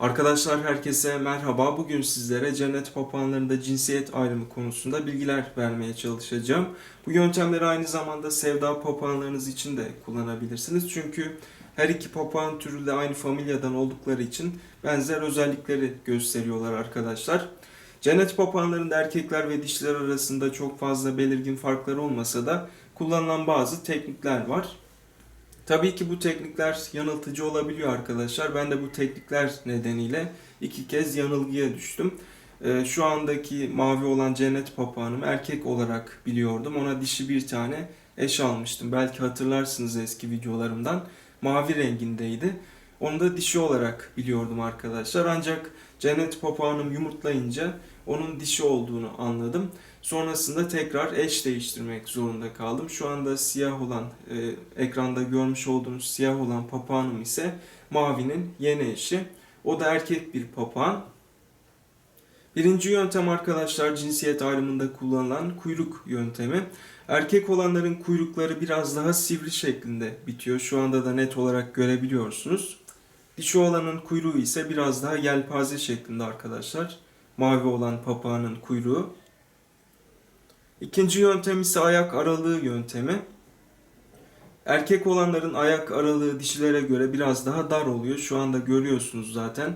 Arkadaşlar herkese merhaba. Bugün sizlere cennet papağanlarında cinsiyet ayrımı konusunda bilgiler vermeye çalışacağım. Bu yöntemleri aynı zamanda sevda papağanlarınız için de kullanabilirsiniz. Çünkü her iki papağan türü de aynı familyadan oldukları için benzer özellikleri gösteriyorlar arkadaşlar. Cennet papağanlarında erkekler ve dişiler arasında çok fazla belirgin farklar olmasa da kullanılan bazı teknikler var. Tabii ki bu teknikler yanıltıcı olabiliyor arkadaşlar. Ben de bu teknikler nedeniyle iki kez yanılgıya düştüm. Ee, şu andaki mavi olan cennet papağanım erkek olarak biliyordum. Ona dişi bir tane eş almıştım. Belki hatırlarsınız eski videolarımdan. Mavi rengindeydi. Onu da dişi olarak biliyordum arkadaşlar. Ancak cennet papağanım yumurtlayınca onun dişi olduğunu anladım. Sonrasında tekrar eş değiştirmek zorunda kaldım. Şu anda siyah olan, e, ekranda görmüş olduğunuz siyah olan papağanım ise mavinin yeni eşi. O da erkek bir papağan. Birinci yöntem arkadaşlar cinsiyet ayrımında kullanılan kuyruk yöntemi. Erkek olanların kuyrukları biraz daha sivri şeklinde bitiyor. Şu anda da net olarak görebiliyorsunuz. Dişi olanın kuyruğu ise biraz daha yelpaze şeklinde arkadaşlar. Mavi olan papağanın kuyruğu. İkinci yöntem ise ayak aralığı yöntemi. Erkek olanların ayak aralığı dişilere göre biraz daha dar oluyor. Şu anda görüyorsunuz zaten.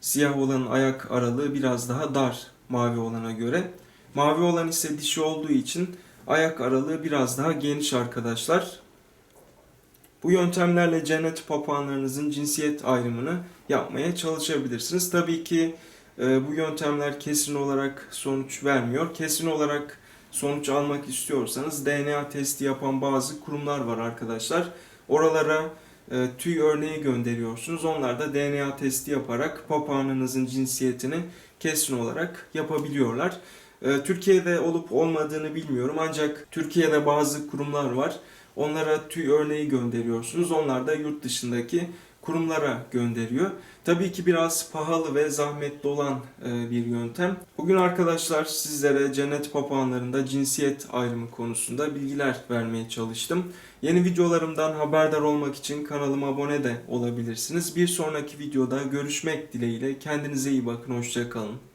Siyah olanın ayak aralığı biraz daha dar mavi olana göre. Mavi olan ise dişi olduğu için ayak aralığı biraz daha geniş arkadaşlar. Bu yöntemlerle cennet papağanlarınızın cinsiyet ayrımını yapmaya çalışabilirsiniz. Tabii ki bu yöntemler kesin olarak sonuç vermiyor. Kesin olarak sonuç almak istiyorsanız DNA testi yapan bazı kurumlar var arkadaşlar. Oralara e, tüy örneği gönderiyorsunuz. Onlar da DNA testi yaparak papağanınızın cinsiyetini kesin olarak yapabiliyorlar. E, Türkiye'de olup olmadığını bilmiyorum ancak Türkiye'de bazı kurumlar var. Onlara tüy örneği gönderiyorsunuz. Onlar da yurt dışındaki kurumlara gönderiyor. Tabii ki biraz pahalı ve zahmetli olan e, bir yöntem. Bugün arkadaşlar sizlere cennet papağanlarında cinsiyet ayrımı konusunda bilgiler vermeye çalıştım. Yeni videolarımdan haberdar olmak için kanalıma abone de olabilirsiniz. Bir sonraki videoda görüşmek dileğiyle. Kendinize iyi bakın. Hoşçakalın.